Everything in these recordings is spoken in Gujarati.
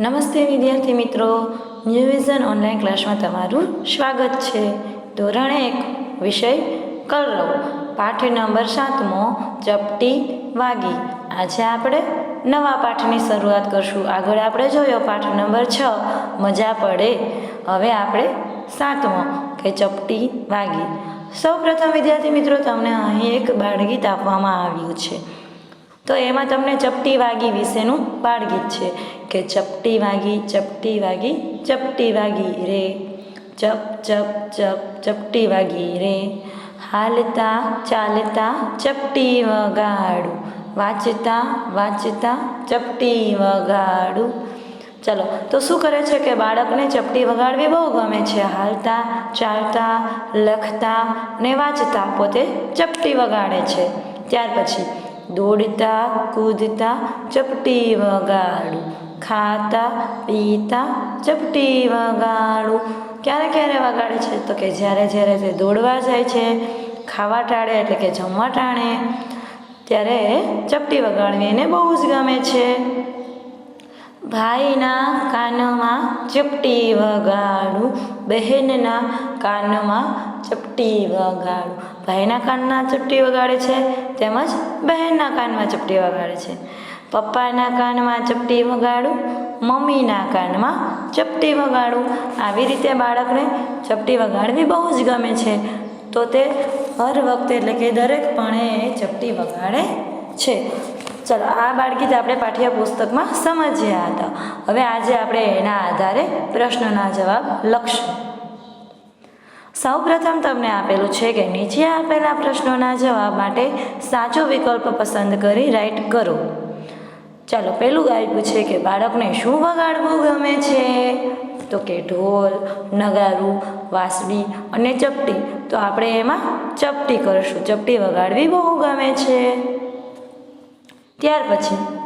નમસ્તે વિદ્યાર્થી મિત્રો. ન્યૂ વિઝન ઓનલાઈન ક્લાસમાં તમારું સ્વાગત છે. ધોરણ એક, વિષય કલરવ. પાઠ નંબર સાતમો ચપટી વાગી. આજે આપણે નવા પાઠની શરૂઆત કરશું. આગળ આપણે જોયો પાઠ નંબર છ. મજા પડે. હવે આપણે સાતમો, કે ચપટી વાગી. સૌ પ્રથમ વિદ્યાર્થી મિત્રો, તમને અહીં એક બાળગીત આપવામાં આવ્યું છે. તો એમાં તમને ચપટી વાગી વિશેનું બાળગીત છે કે ચપટી વાગી ચપટી વાગી ચપટી વાગી રે, ચપ ચપ ચપ, ચપટી વાગી રે. હાલતા, ચાલતા, ચપટી વગાડું, વાંચતા વાંચતા, ચપટી વગાડું. ચલો, તો શું કરે છે કે બાળકને ચપટી વગાડવી બહુ ગમે છે? હાલતા, ચાલતા, લખતા ને વાંચતા પોતે ચપટી વગાડે છે. ત્યાર પછી દોડતા, કૂદતા, ચપટી વગાડું. ખાતા, પીતા, ચપટી વગાડું. ક્યારે ક્યારે વગાડે છે? તો કે જ્યારે જ્યારે તે દોડવા જાય છે, ખાવા ટાળે એટલે કે જમવા ટાણે, ત્યારે ચપટી વગાડવી એને બહુ જ ગમે છે. ભાઈના કાનમાં ચપટી વગાડું, બહેનના કાનમાં ચપટી વગાડું. ભાઈના કાનમાં ચપટી વગાડે છે, તેમજ બહેનના કાનમાં ચપટી વગાડે છે. પપ્પાના કાનમાં ચપટી વગાડું, મમ્મીના કાનમાં ચપટી વગાડું. આવી રીતે બાળકને ચપટી વગાડવી બહુ જ ગમે છે. તો તે હર વખતે એટલે કે દરેક પણે ચપટી વગાડે છે. ચલો, આ બાળગીત આપણે પાઠ્ય પુસ્તકમાં સમજ્યા હતા. હવે આજે આપણે એના આધારે પ્રશ્નના જવાબ લખશું. સૌ પ્રથમ તમને આપેલું છે કે નીચે આપેલા પ્રશ્નોના જવાબ માટે સાચો વિકલ્પ પસંદ કરી રાઈટ કરો. ચાલો પહેલું આપ્યું છે કે બાળકને શું વગાડવું ગમે છે? તો કે ઢોલ, નગારું, વાંસળી અને ચપટી. તો આપણે એમાં ચપટી કરીશું. ચપટી વગાડવી બહુ ગમે છે. ત્યાર પછી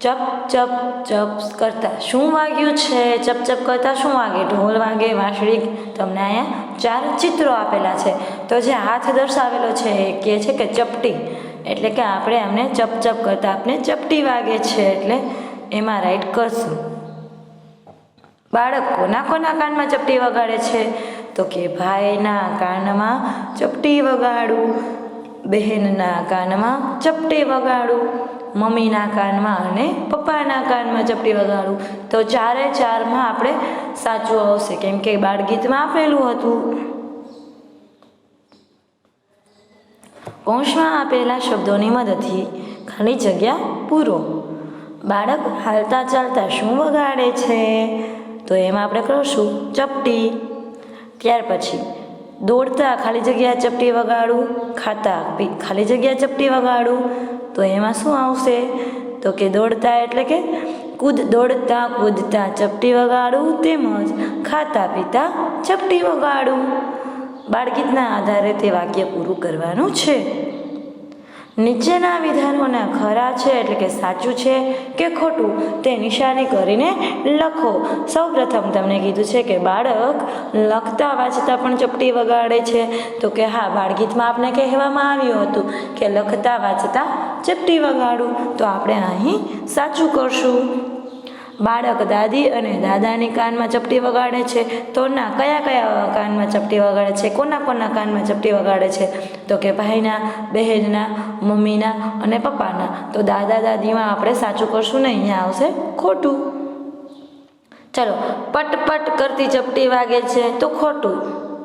ચપ ચપ ચપ કરતા શું વાગ્યું છે? ચપ ચપ કરતા શું વાગે? ઢોલ વાગે, વાંસળી. તમને અહીંયા ચાર ચિત્રો આપેલા છે. તો જે હાથ દર્શાવેલો છે એ કહે છે કે ચપટી. એટલે કે આપણે એમને ચપ ચપ કરતા આપણે ચપટી વાગે છે. એટલે એમાં રાઈટ કરશું. બાળક કોના કોના કાનમાં ચપટી વગાડે છે? તો કે ભાઈના કાનમાં ચપટી વગાડું. બહેનના કાનમાં ચપટી વગાડું. મમ્મીના કાનમાં અને પપ્પાના કાનમાં ચપટી વગાડું. તો ચારે ચારમાં આપણે સાચું આવશે. કેમ કે બાળગીતમાં આપેલું હતું. કૌંસમાં આપેલા શબ્દોની મદદથી ખાલી જગ્યા પૂરો. બાળક હાલતા ચાલતા શું વગાડે છે? તો એમાં આપણે કરશું ચપટી ત્યાર પછી દોડતા ખાલી જગ્યા ચપટી વગાડું, ખાતા ખાલી જગ્યા ચપટી વગાડું તો એમાં શું આવશે? તો કે દોડતા એટલે કે કૂદ દોડતા, કૂદતા, ચપટી વગાડું તેમજ ખાતા પીતા, ચપટી વગાડું. બાળગીતના આધારે તે વાક્ય પૂરું કરવાનું છે. નીચેના વિધાનોના ખરા છે એટલે કે સાચું છે કે ખોટું તે નિશાની કરીને લખો. સૌ પ્રથમ તમને કીધું છે કે બાળક લખતા વાંચતા પણ ચપટી વગાડે છે. તો કે હા, બાળગીતમાં આપણે કહેવામાં આવ્યું હતું કે લખતા વાંચતા ચપટી વગાડું. તો આપણે અહીં સાચું કરશું. બાળક દાદી અને દાદાની કાનમાં ચપટી વગાડે છે. તો ના કયા કયા કાનમાં ચપટી વગાડે છે? કોના કોના કાનમાં ચપટી વગાડે છે? તો કે ભાઈના, બહેનના, મમ્મીના અને પપ્પાના. તો દાદા દાદીમાં આપણે સાચું કરશું ને? અહીંયા આવશે ખોટું. ચલો પટ પટ કરતી ચપટી વાગે છે તો ખોટું.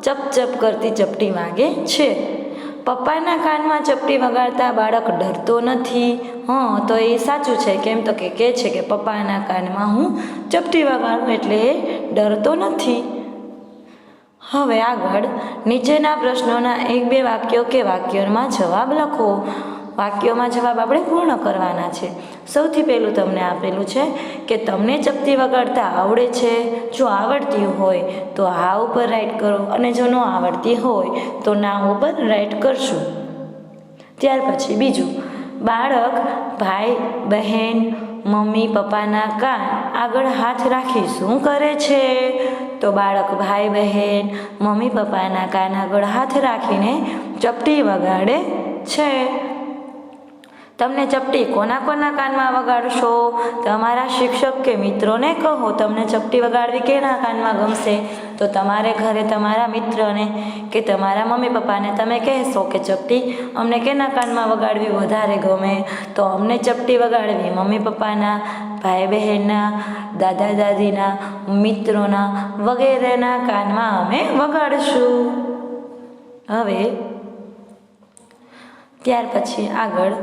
ચપ ચપ કરતી ચપટી વાગે છે. પપ્પાના કાનમાં ચપટી વગાડતા બાળક ડરતો નથી. હં, તો એ સાચું છે. કેમ તો કે કહે છે કે પપ્પાના કાનમાં હું ચપટી વગાડું એટલે એ ડરતો નથી. હવે આગળ નીચેના પ્રશ્નોના એક બે વાક્યો કે વાક્યોમાં જવાબ લખો. વાક્યોમાં જવાબ આપણે પૂર્ણ કરવાના છે. સૌથી પહેલું તમને આપેલું છે કે તમને ચપટી વગાડતા આવડે છે, જો આવડતી હોય તો હા ઉપર રાઈટ કરો અને જો ન આવડતી હોય તો ના ઉપર રાઈટ કરશું. ત્યાર પછી બીજું, બાળક, ભાઈ, બહેન, મમ્મી, પપ્પાના કાન આગળ હાથ રાખી શું કરે છે? તો બાળક, ભાઈ, બહેન, મમ્મી, પપ્પાના કાન આગળ હાથ રાખીને ચપટી વગાડે છે. તમને ચપટી કોના કોના કાનમાં વગાડશો? તમારા શિક્ષક કે મિત્રોને કહો, તમને ચપટી વગાડવી કેના કાનમાં ગમશે? તો તમારે ઘરે તમારા મિત્રને કે તમારા મમ્મી પપ્પાને તમે કહેશો કે ચપટી અમને કેના કાનમાં વગાડવી વધારે ગમે? તો અમને ચપટી વગાડવી મમ્મી પપ્પાના ભાઈ બહેનના દાદા દાદીના મિત્રોના વગેરેના કાનમાં અમે વગાડશું. હવે ત્યાર પછી આગળ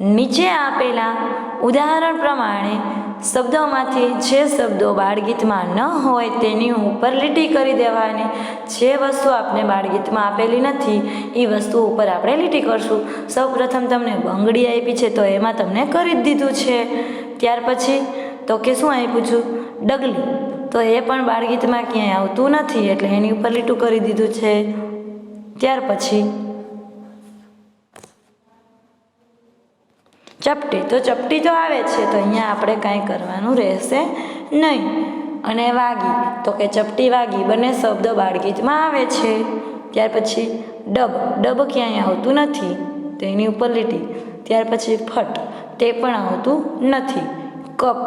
નીચે આપેલા ઉદાહરણ પ્રમાણે શબ્દોમાંથી જે શબ્દો બાળગીતમાં ન હોય તેની ઉપર લીટી કરી દેવાની. જે વસ્તુ આપણે બાળગીતમાં આપેલી નથી, એ વસ્તુ ઉપર આપણે લીટી કરશું. સૌપ્રથમ તમને બંગડી આપી છે તો એમાં તમને કરી જ દીધું છે. ત્યાર પછી તો કે શું આપ્યું છું ડગલી. તો એ પણ બાળગીતમાં ક્યાંય આવતું નથી એટલે એની ઉપર લીટું કરી દીધું છે. ત્યાર પછી ચપટી, તો ચપટી તો આવે છે, તો અહીંયા આપણે કાંઈ કરવાનું રહેશે નહીં. અને વાગી, તો કે ચપટી વાગી, બંને શબ્દો બાળગીતમાં આવે છે. ત્યાર પછી ડબ ડબ ક્યાંય આવતું નથી, તો એની ઉપર લીટી. ત્યાર પછી ફટ, તે પણ આવતું નથી. કપ,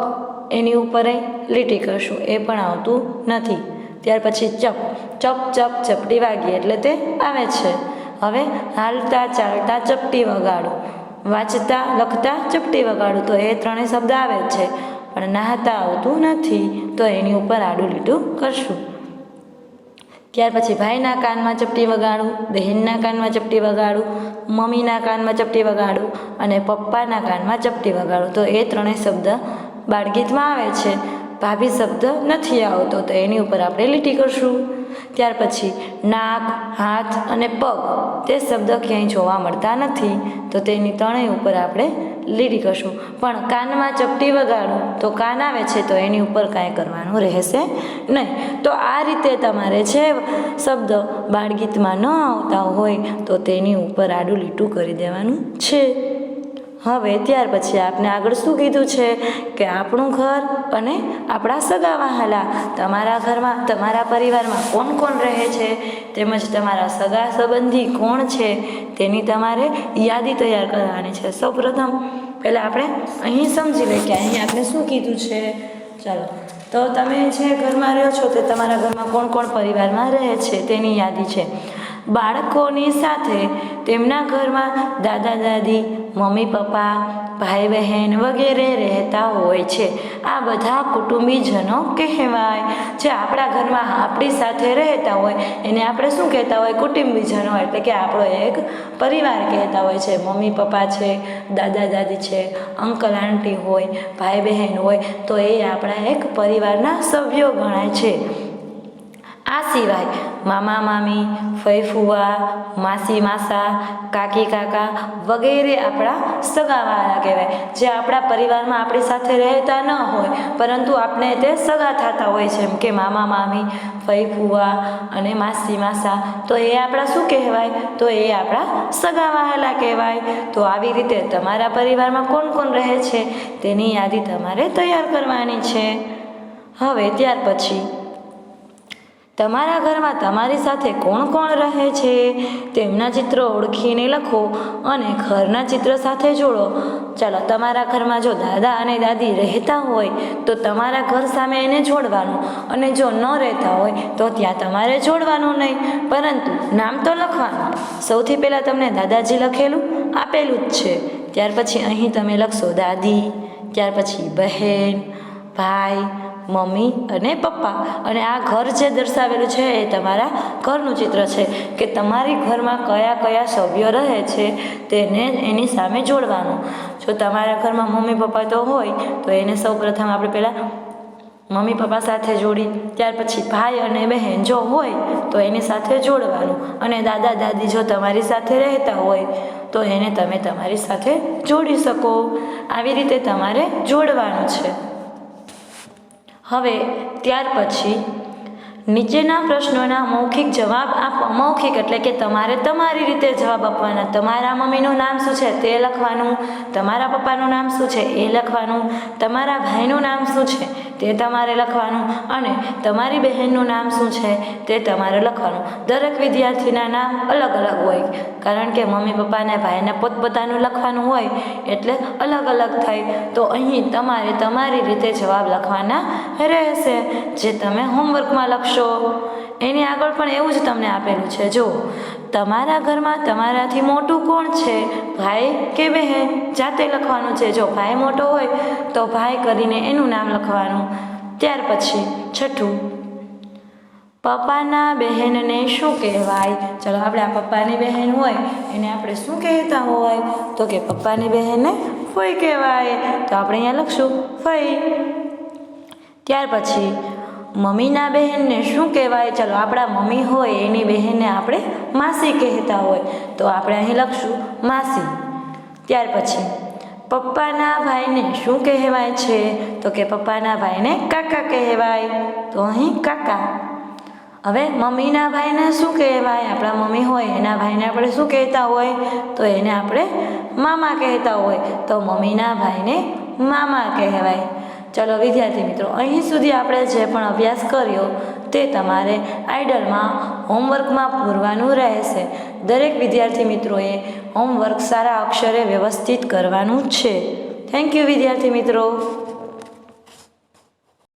એની ઉપર લીટી કરશું, એ પણ આવતું નથી. ત્યાર પછી ચપ ચપ ચપ, ચપટી વાગી, એટલે તે આવે છે. હવે હાલતા ચાલતા ચપટી વગાડો. વાંચતા, લખતા, ચપટી વગાડું તો એ ત્રણેય શબ્દ આવે છે. પણ નાહતા આવતું નથી તો એની ઉપર આડું લીટું કરશું. ત્યાર પછી ભાઈના કાનમાં ચપટી વગાડું, બહેનના કાનમાં ચપટી વગાડું, મમ્મીના કાનમાં ચપટી વગાડું અને પપ્પાના કાનમાં ચપટી વગાડું તો એ ત્રણેય શબ્દ બાળગીતમાં આવે છે. ભાભી શબ્દ નથી આવતો તો એની ઉપર આપણે લીટી કરશું. ત્યાર પછી નાક, હાથ અને પગ તે શબ્દ ક્યાંય જોવા મળતા નથી, તો તેની ત્રણેય ઉપર આપણે લીટી કરશું. પણ કાનમાં ચપટી વગાડું, તો કાન આવે છે, તો એની ઉપર કાંઈ કરવાનું રહેશે નહીં. તો આ રીતે તમારે જે શબ્દ બાળગીતમાં ન આવતા હોય, તો તેની ઉપર આડું લીટું કરી દેવાનું છે. હવે ત્યાર પછી આપને આગળ શું કીધું છે? કે આપણું ઘર અને આપણા સગા વહાલા, તમારા ઘરમાં, તમારા પરિવારમાં કોણ કોણ રહે છે? તેમજ તમારા સગા સંબંધી કોણ છે? તેની તમારે યાદી તૈયાર કરવાની છે. સૌપ્રથમ, પહેલાં આપણે અહીં સમજી લઈએ કે અહીં આપણે શું કીધું છે? ચાલો. તો તમે જે ઘરમાં રહ્યો છો તે તમારા ઘરમાં કોણ કોણ પરિવારમાં રહે છે તેની યાદી છે. બાળકોની સાથે તેમના ઘરમાં દાદા દાદી મમ્મી, પપ્પા ભાઈ બહેન વગેરે રહેતા હોય છે. આ બધા કુટુંબીજનો કહેવાય. જે આપણા ઘરમાં આપણી સાથે રહેતા હોય, એને આપણે શું કહેતા હોય? કુટુંબીજનો, એટલે કે આપણો એક પરિવાર કહેતા હોય છે. મમ્મી, પપ્પા છે, દાદા, દાદી છે, અંકલ, આંટી હોય ભાઈ બહેન હોય, તો એ આપણા એક પરિવારના સભ્યો ગણાય છે. આ સિવાય મામા, મામી ફઈ ફુવા માસી, માસા, કાકી, કાકા વગેરે આપણા સગાવાળા કહેવાય. જે આપણા પરિવારમાં આપણી સાથે રહેતા ન હોય, પરંતુ આપણે તે સગા થતા હોય છે. એમ કે મામા, મામી ફઈ અને માસી, માસા. તો એ આપણા શું કહેવાય? તો એ આપણા સગાવાળા કહેવાય. તો આવી રીતે તમારા પરિવારમાં કોણ કોણ રહે છે? તેની યાદી તમારે તૈયાર કરવાની છે. હવે ત્યાર પછી તમારા ઘરમાં તમારી સાથે કોણ કોણ રહે છે? તેમના ચિત્રો ઓળખીને લખો અને ઘરના ચિત્ર સાથે જોડો. ચાલો, તમારા ઘરમાં જો દાદા અને દાદી રહેતા હોય, તો તમારા ઘર સામે એને જોડવાનું. અને જો ન રહેતા હોય, તો ત્યાં તમારે જોડવાનું નહીં. પરંતુ નામ તો લખવાનું. સૌથી પહેલાં તમને દાદાજી લખેલું, આપેલું જ છે. ત્યાર પછી અહીં તમે લખશો દાદી, ત્યાર પછી બહેન, ભાઈ મમ્મી અને પપ્પા. અને આ ઘર જે દર્શાવેલું છે એ તમારા ઘરનું ચિત્ર છે કે તમારી ઘરમાં કયા કયા સભ્યો રહે છે તેને એની સામે જોડવાનું. જો તમારા ઘરમાં મમ્મી પપ્પા તો હોય, તો એને સૌ પ્રથમ આપણે પહેલાં મમ્મી પપ્પા સાથે જોડી, ત્યાર પછી ભાઈ અને બહેન જો હોય, તો એની સાથે જોડવાનું. અને દાદા, દાદી જો તમારી સાથે રહેતા હોય, તો એને તમે તમારી સાથે જોડી શકો. આવી રીતે તમારે જોડવાનું છે. હવે ત્યાર પછી નીચેના પ્રશ્નોના મૌખિક જવાબ આપ, અમૌખિક એટલે કે તમારે તમારી રીતે જવાબ આપવાના. તમારા મમ્મીનું નામ શું છે? તે લખવાનું. તમારા પપ્પાનું નામ શું છે? એ લખવાનું. તમારા ભાઈનું નામ શું છે? તે તમારે લખવાનું. અને તમારી બહેનનું નામ શું છે તે તમારે લખવાનું. દરેક વિદ્યાર્થીના નામ અલગ અલગ હોય. કારણ કે મમ્મી પપ્પાને ભાઈને પોતપોતાનું લખવાનું હોય એટલે અલગ અલગ થાય. તો અહીં તમારે તમારી રીતે જવાબ લખવાના રહેશે. જે તમે હોમવર્કમાં લખશો. એની આગળ પણ એવું જ તમને આપેલું છે. જો તમારા ઘરમાં તમારાથી મોટું કોણ છે? ભાઈ કે બહેન? જાતે લખવાનું છે. જો ભાઈ મોટો હોય, તો ભાઈ કરીને એનું નામ લખવાનું. ત્યાર પછી છઠ્ઠું. પપ્પાના બહેનને શું કહેવાય? ચલો, આપણે આ પપ્પાની બહેન હોય, એને આપણે શું કહેતા હોય? તો કે પપ્પાની બહેનને ફઈ કહેવાય. તો આપણે અહીંયા લખશું, ફઈ. ત્યાર પછી મમ્મીના બહેનને શું કહેવાય? ચલો, આપણા મમ્મી હોય, એની બહેનને આપણે માસી કહેતા હોય. તો આપણે અહીં લખશું, માસી. ત્યાર પછી, પપ્પાના ભાઈને શું કહેવાય છે? તો કે, પપ્પાના ભાઈને કાકા કહેવાય. તો અહીં કાકા. હવે મમ્મીના ભાઈને શું કહેવાય? આપણા મમ્મી હોય, એના ભાઈને આપણે શું કહેતા હોય? તો એને આપણે મામા કહેતા હોય. તો મમ્મીના ભાઈને મામા કહેવાય. ચલો વિદ્યાર્થી મિત્રો, અહીં સુધી આપણે જે પણ અભ્યાસ કર્યો તે તમારે આઈડલમાં હોમવર્કમાં પૂરવાનું રહેશે. દરેક વિદ્યાર્થી મિત્રોએ હોમવર્ક સારા અક્ષરે વ્યવસ્થિત કરવાનું છે. થેન્ક યુ વિદ્યાર્થી મિત્રો.